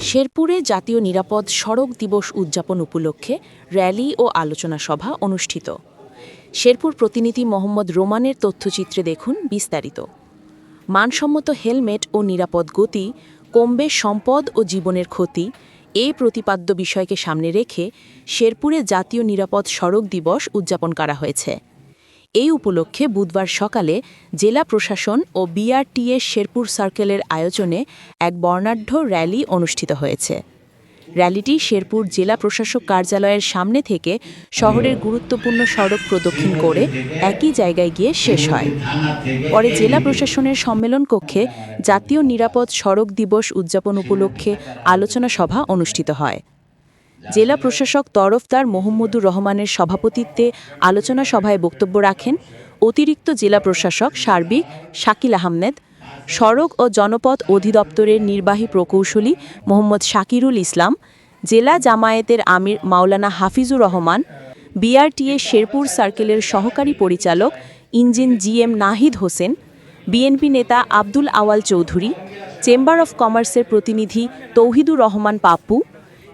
শেরপুরে জাতীয় নিরাপদ সড়ক দিবস উদযাপন উপলক্ষে র্যালি ও আলোচনা সভা অনুষ্ঠিত। শেরপুর প্রতিনিধি মোহাম্মদ রোমানের তথ্যচিত্রে দেখুন বিস্তারিত। মানসম্মত হেলমেট ও নিরাপদ গতি কমবে সম্পদ ও জীবনের ক্ষতি এই প্রতিপাদ্য বিষয়কে সামনে রেখে শেরপুরে জাতীয় নিরাপদ সড়ক দিবস উদযাপন করা হয়েছে। এই উপলক্ষে বুধবার সকালে জেলা প্রশাসন ও বিআরটিএ শেরপুর সার্কেলের আয়োজনে এক বর্ণাঢ্য র্যালি অনুষ্ঠিত হয়েছে। র্যালিটি শেরপুর জেলা প্রশাসক কার্যালয়ের সামনে থেকে শহরের গুরুত্বপূর্ণ সড়ক প্রদক্ষিণ করে একই জায়গায় গিয়ে শেষ হয়। পরে জেলা প্রশাসনের সম্মেলন কক্ষে জাতীয় নিরাপদ সড়ক দিবস উদযাপন উপলক্ষে আলোচনা সভা অনুষ্ঠিত হয়। জেলা প্রশাসক তরফদার মোহাম্মদুর রহমানের সভাপতিত্বে আলোচনা সভায় বক্তব্য রাখেন অতিরিক্ত জেলা প্রশাসক সার্বিক শাকিল আহমেদ, সড়ক ও জনপথ অধিদপ্তরের নির্বাহী প্রকৌশলী মোহাম্মদ শাকিরুল ইসলাম, জেলা জামায়াতের আমির মাওলানা হাফিজুর রহমান, বিআরটিএ শেরপুর সার্কেলের সহকারী পরিচালক engineer G M Nahid Hossain, BNP নেতা আব্দুল আওয়াল চৌধুরী, চেম্বার অফ কমার্সের প্রতিনিধি তৌহিদুর রহমান পাপ্পু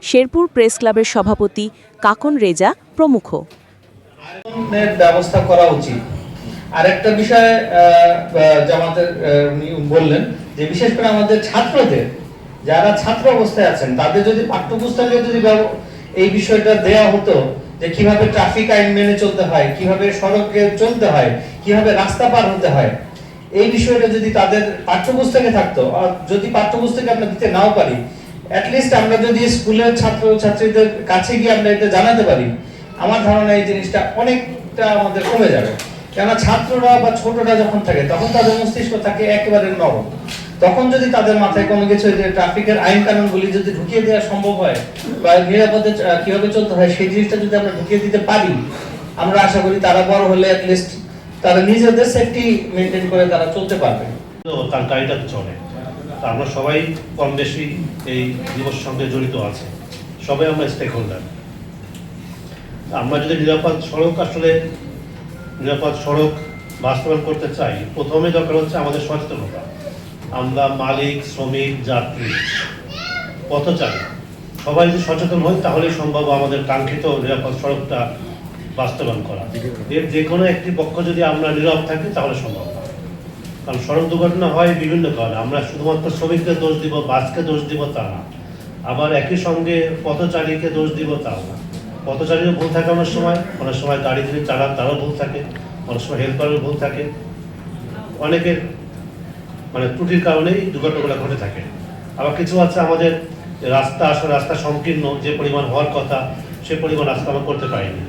শেরপুর প্রেস ক্লাবের সভাপতি কাকন রেজা প্রমুখ। ব্যবস্থা করা উচিত। আরেকটা বিষয় জামাতের বললেন যে বিশেষ করে আমাদের ছাত্রদের, যারা ছাত্র অবস্থায় আছেন, তাদের যদি পাঠ্যপুস্তকে যদি এই বিষয়টা দেয়া হতো যে কীভাবে ট্রাফিক আইন মেনে চলতে হয়, কীভাবে সড়কে চলতে হয়, কীভাবে রাস্তা পার হতে হয়, এই বিষয়টা যদি তাদের পাঠ্যপুস্তকে থাকতো, আর যদি পাঠ্যপুস্তকে আমরা দিতে নাও পারি অ্যাটলিস্ট আমরা যদি স্কুলের ছাত্র ছাত্রীদের কাছে গিয়ে আমরা এটা জানাতে পারি, আমার ধারণা এই জিনিসটা অনেকটা আমাদের কমে যাবে। কেননা ছাত্ররা বা ছোটরা যখন থাকে, তখন তাদের মস্তিষ্ক থাকে একেবারে নরম। তখন যদি তাদের মাথায় কোনো কিছু যে ট্রাফিকের আইন কানুনগুলি যদি ঢুকিয়ে দেওয়া সম্ভব হয়, বা নিরাপদে কীভাবে চলতে হয়, সেই জিনিসটা যদি আমরা ঢুকিয়ে দিতে পারি, আমরা আশা করি তারা বড় হলে অ্যাটলিস্ট তারা নিজেদের সেফটি মেনটেন করে তারা চলতে পারবে। তার গাড়িটা চলে। আমরা সবাই কম বেশি এই দিবসের সঙ্গে জড়িত আছে। সবাই আমরা স্টেক হোল্ডার আমরা যদি নিরাপদ সড়ক আসলে নিরাপদ সড়ক বাস্তবায়ন করতে চাই প্রথমে দরকার হচ্ছে আমাদের সচেতনতা। আমরা মালিক, শ্রমিক, যাত্রী, পথচারী, সবাই যদি সচেতন হই, তাহলেই সম্ভব আমাদের কাঙ্ক্ষিত নিরাপদ সড়কটা বাস্তবায়ন করা। এর যে কোনো একটি পক্ষ যদি আমরা নীরব থাকি, তাহলে সম্ভব না। কারণ সড়ক দুর্ঘটনা হয় বিভিন্ন কারণে। আমরা শুধুমাত্র শ্রমিককে দোষ দিব, বাসকে দোষ দিব তা না। আবার একই সঙ্গে পথচারীকে দোষ দিব তাও না। পথচারীরও ভুল থাকে অনেক সময়। অনেক সময় গাড়ি যিনি চালান, তারও ভুল থাকে। অনেক সময় হেল্পারের ভুল থাকে। অনেকের মানে ত্রুটির কারণেই দুর্ঘটনাগুলো ঘটে থাকে। আবার কিছু আছে আমাদের রাস্তা, আসলে রাস্তা সংকীর্ণ যে পরিমাণ হওয়ার কথা, সে পরিমাণ রাস্তা আমরা করতে পারিনি।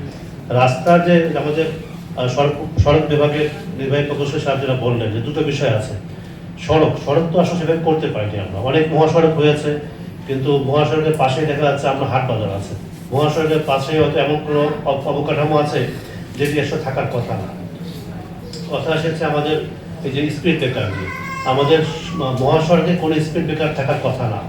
রাস্তার যে আমাদের সড়ক বিভাগের নির্বাহী প্রকৌশলী সাহেব যেটা বললেন যে দুটো বিষয় আছে। সড়ক সড়ক তো আসলে সেভাবে করতে পারিনি আমরা। অনেক মহাসড়ক হয়েছে, কিন্তু মহাসড়কের পাশেই দেখা যাচ্ছে আমরা হাট বাজার আছে। মহাসড়কের পাশে হয়তো এমন কোনো অবকাঠামো আছে যেটি এসে থাকার কথা না। কথা এসেছে আমাদের এই যে স্পিড ব্রেকার নিয়ে। আমাদের মহাসড়কে কোনো স্পিড ব্রেকার থাকার কথা না।